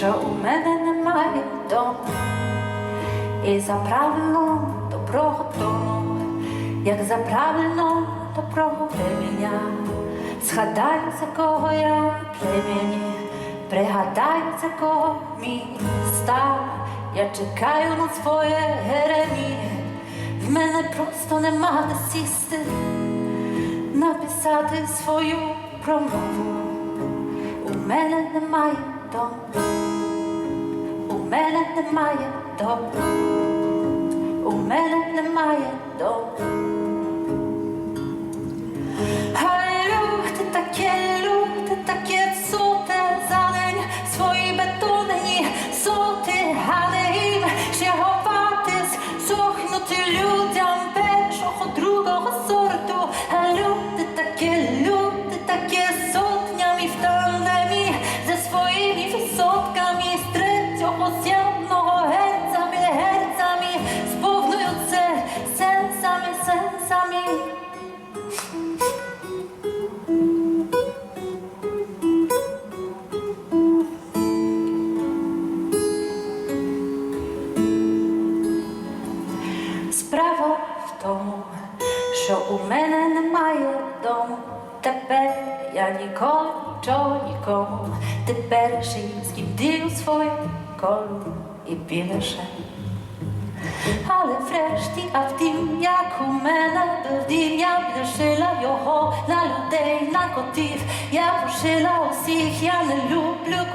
що у мене немає дому, і за правилом доброго дому, як за правильно доброго временя, згадаю, за кого я племені, пригадаю, за кого міста, я чекаю на своє геремі, в мене просто нема де сісти, написати свою промову. У мене немає дому, у мене немає добру, у мене немає дому. Справа в тому, що у мене немає дому. Тепер я ніколи нічого нікому. Перший, з ким дію свою колу і більше. Але врешті, а втім, як у мене був дім, я лишила його на людей, на котів. Я пошила усіх, я не люблю